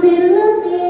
ศิ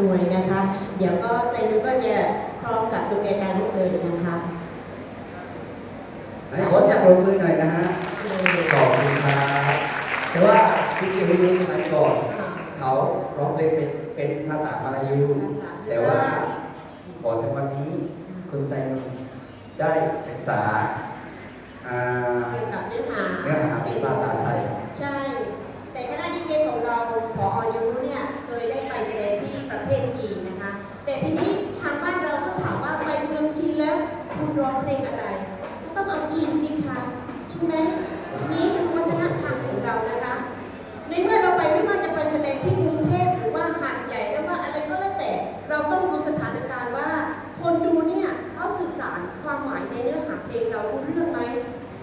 ม่อำนวยนะคะ เดี๋ยวก็ไซนุก็จะพร้อมกับตุกเกกาโนเลยนะคะไหนขอเสียงปรบมือหน่อยนะฮะขอบคุณครับแต่ว่าที่เกี่ยวกับสมัยก่อนเขาร้องเพลงเป็นเป็นภาษามาลายู แต่ว่าพอถึงวันนี้คุณไซนุได้ศึกษาอ่าเกี่ยวกับเนื้อหาเนื้อหาเป็นภาษาไทย ใช่ แต่คณะดีเจของเราพอยูรุเนี่ย ร้องเพลงอะไร ก็ต้องเอาจีนสิคะใช่ไหมนี้คือวัฒนธรรมของเรานะคะในเมื่อเราไปไม่ว่าจะไปแสดงที่กรุงเทพหรือว่าหาดใหญ่หรือว่าอะไรก็แล้วแต่ เราต้องดูสถานการณ์ว่า คนดูเนี่ยเขาสื่อสารความหมายในเนื้อหาเพลงเรารู้เรื่องไหม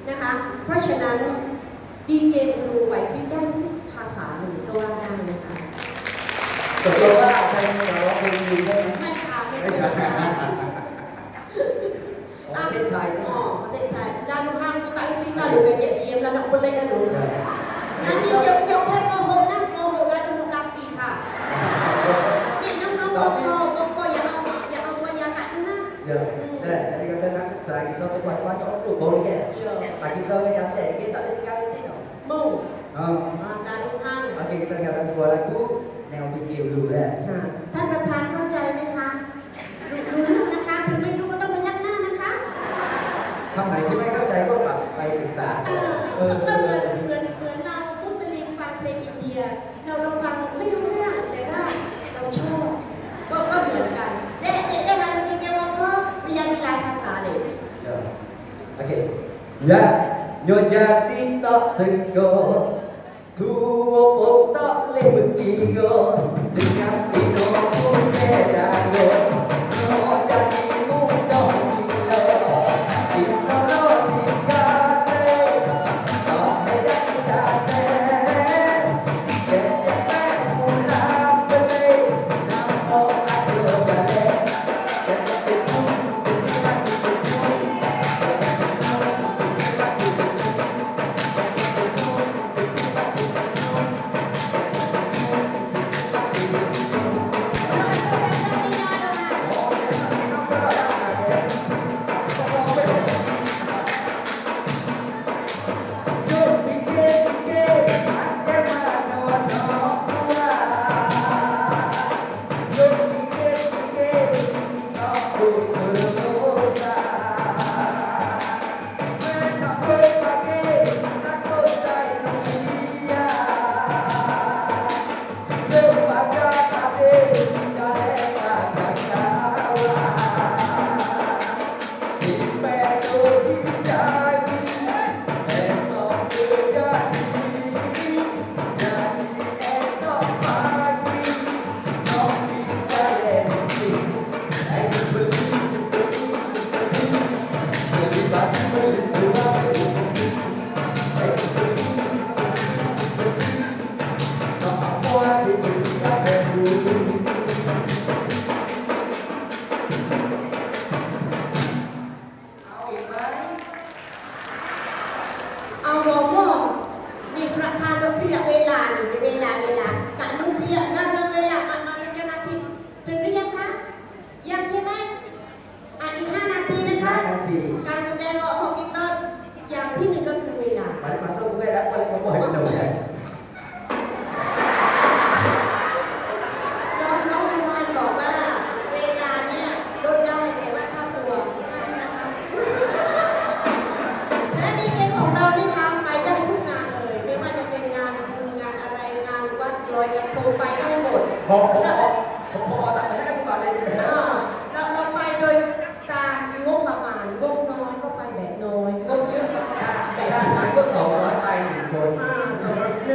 นะคะ เพราะฉะนั้นดีเจดูไหวพริบได้ทุกภาษาเลยก็ว่าได้นะคะ ตกลงว่าไซนุร้องเพลงดีใช่ไหม ไม่ค่ะไม่เป็นไรค่ะ ประเท ศไทยอ๋อประเทศไทยการดูห้างก็ตายที่เราอยู่ในเจ็ดเสียมแล้วนะคนเล่นกันดูงานนี้ยกยกแค่โมโหนะโมโหการดูกลางปีค่ะ นี่น้องๆบอกพ่อบอกพ่ออย่าเอาอย่าเอาตัวยากัดนะ Ya, nah, jadi kata nak seksa kita sekuat kuat orang tu boleh kan? เดี๋ยว Bagi kita yang jangan kita tak ada tinggal itu no. มุ่ง Oh. มาการดูห้าง Okey kita dengar satu buah lagu Neo fikir dulu kan. ค่ะท่านประธานเข้าใจไหมคะรู้รู้เรื่องนะคะถึงไม่รู้ก็ต้องพยักหน้านะคะ คำไหนที่ไม่เข้าใจก็กลับไปศึกษา เออ ก็เหมือนเหมือนเหมือนเรามุสลิมฟังเพลงอินเดีย เราเราฟังไม่รู้เรื่องแต่ว่าเราชอบ ก็ก็เหมือนกันเด็กเด็กได้มาดูดีเกวก็มียามีหลายภาษาเลย Ya. Okey. Ya, nyo jadi tak sego. Tua pun tak leh berkira Dengan tino pun beda go.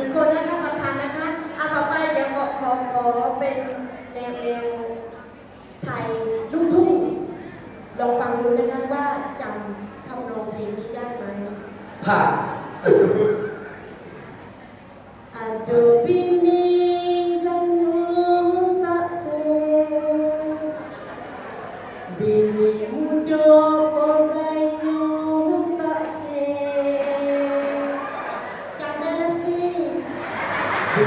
นึ่งคนนะคะประธานนะคะเอาต่อไปเดี๋ขอขอขอเป็นแนวแนวไทยลูกทุ่งลองฟังดูนะคะว่าจำทำนองเพลงนี้ได้ไหมผ่านอันดูบินนี้ Bini muda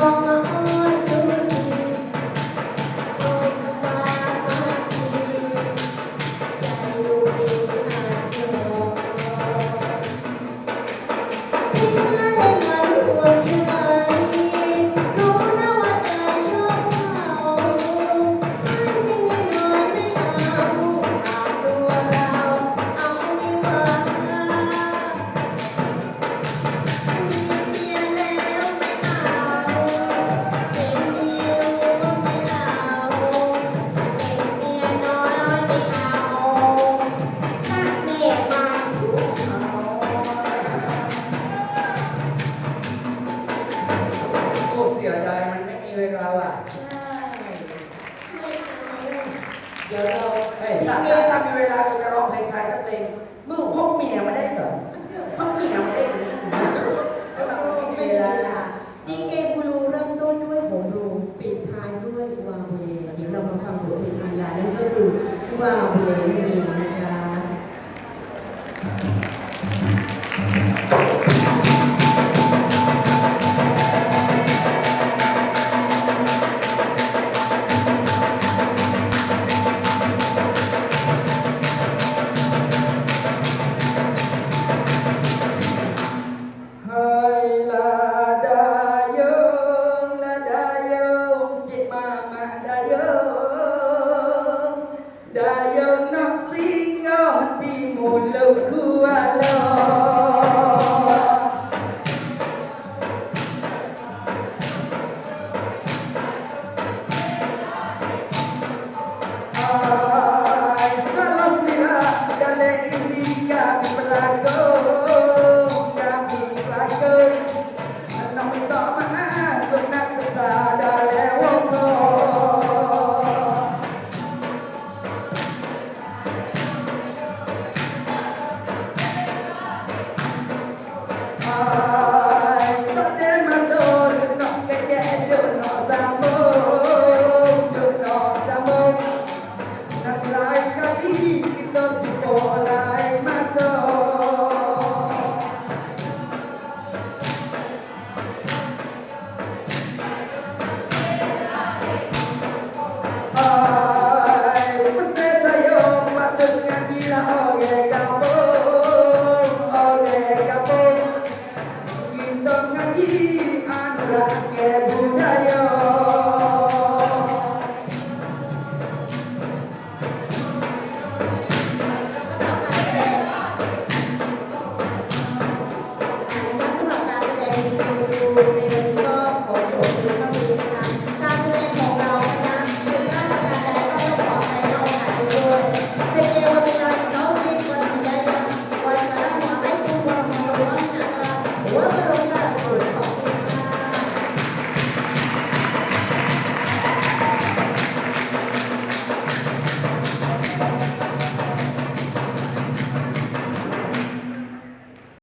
사랑과 เสียใจมันไม่มีเวลาว่ะใช่เดี๋ยวเราเฮ้ยถ้าถ้ามีเวลาเราจะร้องเพลงไทยสักเพลงมึงพกเมียมาได้เหรอพกเมียมาได้หรือแล้วก็ไม่เวลาดีเกบูรูเริ่มต้นด้วยโหงรูปิดท้ายด้วยวาเวเดี๋ยวเรามาฟังบทเพลงอัยนั่นก็คือวาเวนั่นเอง